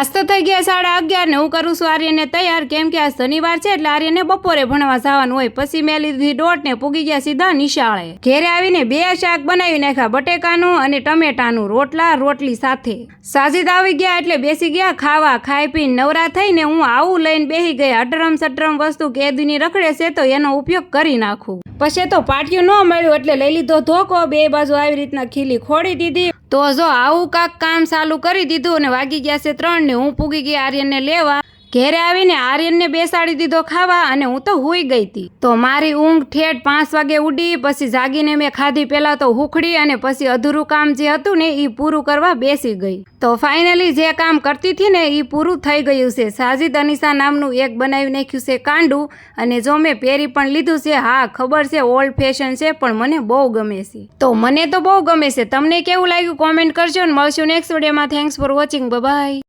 આજ તો થઈ ગયા સાડા અગિયાર ને હું કરું છું આર્યને તૈયાર, કેમ કે આજ શનિવાર છે એટલે આર્યને બપોરે ભણવા જવાનું હોય. પછી મેં લીધી દોઢ ને પૂગી ગયા સીધા નિશાળે. ઘેરે આવીને બે શાક બનાવી નાખ્યા, બટેકાનું અને ટમેટાનું, રોટલા, રોટલી સાથે. સાજીદ આવી ગયા એટલે બેસી ગયા, ખાવા, ખાઈ પીને નવરા થઈને હું આવું લઈને બેસી ગયા અટરમ સટરમ વસ્તુ કેદીની રખડે છે તો એનો ઉપયોગ કરી નાખું. પછી તો પાટિયું ન મળ્યું એટલે લઈ લીધો ધોકો. બે બાજુ આવી રીતના ખીલી ખોડી દીધી. તો જો આવું કાંક કામ ચાલુ કરી દીધું અને વાગી ગયા છે ત્રણ ને હું પૂગી ગઈ આર્યનને લેવા. ઘેરે આવીને આર્યનને બેસાડી દીધો ખાવા અને હું તો હુઈ ગઈ હતી. તો મારી ઊંઘ ઠેઠ પાંચ વાગે ઉડી, પછી જાગીને મેં ખાધી પહેલાં તો હુખડી અને પછી અધૂરું કામ જે હતું ને એ પૂરું કરવા બેસી ગઈ. તો ફાઇનલી જે કામ કરતી હતી ને એ પૂરું થઈ ગયું છે. સાજિદ અનિસા નામનું એક બનાવી નાખ્યું છે કાંડું અને જો મેં પહેરી પણ લીધું છે, હા, ખબર છે ઓલ્ડ ફેશન છે, પણ મને બહુ ગમે છે. તો મને તો બહુ ગમે છે. તમને કેવું લાગ્યું? કોમેન્ટ કરજો ને મળશું નેક્સ્ટ વિડીયોમાં થેન્ક્સ ફોર વોચિંગ બાય